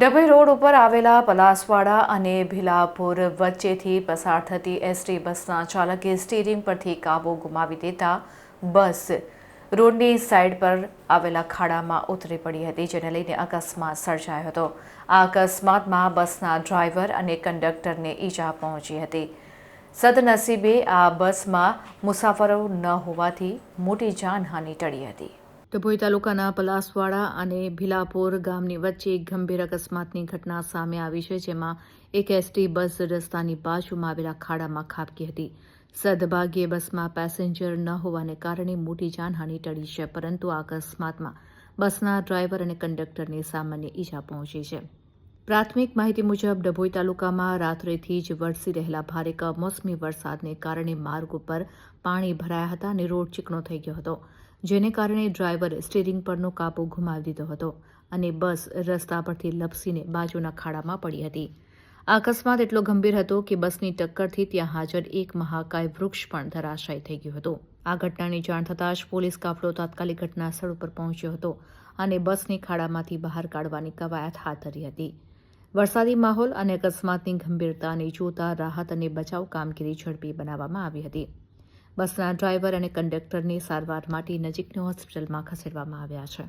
Dabhoi road ઉપર આવેલા પલાસવાડા અને ભીલાપુર વચ્ચેથી પસાર થતી એસટી બસના ચાલકે સ્ટીરિંગ પરથી કાબુ ગુમાવી દેતા બસ રોડની સાઈડ પર આવેલા ખાડામાં ઉતરી પડી હતી, જેને લઈને અકસ્માત સર્જાયો હતો. આ અકસ્માતમાં બસના ડ્રાઈવર અને કંડક્ટરને ઈજા પહોંચી હતી. સદનસીબે આ બસમાં મુસાફરો ન હોવાથી મોટી જાનહાનિ ટળી હતી. ડભોઈ તાલુકાના પલાસવાડા અને ભીલાપોર ગામની વચ્ચે એક ગંભીર અકસ્માતની ઘટના સામે આવી છે, જેમાં એક એસટી બસ રસ્તાની બાજુમાં આવેલા ખાડામાં ખાબકી હતી. સદભાગ્યે બસમાં પેસેન્જર ન હોવાને કારણે મોટી જાનહાનિ ટળી છે, પરંતુ આ અકસ્માતમાં બસના ડ્રાઈવર અને કંડક્ટરને સામાન્ય ઈજા પહોંચી છે. પ્રાથમિક માહિતી મુજબ ડભોઈ તાલુકામાં રાત્રેથી જ વરસી રહેલા ભારે કમોસમી વરસાદને કારણે માર્ગ ઉપર પાણી ભરાયા હતા અને રોડ ચીકણો થઈ ગયો હતો, જેને કારણે ડ્રાઈવર સ્ટીરિંગ પરનો કાબુ ગુમાવી દીધો હતો અને બસ રસ્તા પરથી લપસીને બાજુના ખાડામાં પડી હતી. આ અકસ્માત એટલો ગંભીર હતો કે બસની ટક્કરથી ત્યાં હાજર એક મહાકાય વૃક્ષ પણ ધરાશાયી થઈ ગયું હતું. આ ઘટનાની જાણ થતાં જ પોલીસ કાફલો તાત્કાલિક ઘટના સ્થળ ઉપર પહોંચ્યો હતો અને બસની ખાડામાંથી બહાર કાઢવાની કવાયત હાથ ધરી હતી. વરસાદી માહોલ અને અકસ્માતની ગંભીરતાને જોતા રાહત અને બચાવ કામગીરી ઝડપી બનાવવામાં આવી હતી. બસના ડ્રાઈવર અને કંડક્ટરને સારવાર માટે નજીકની હોસ્પિટલમાં ખસેડવામાં આવ્યા છે.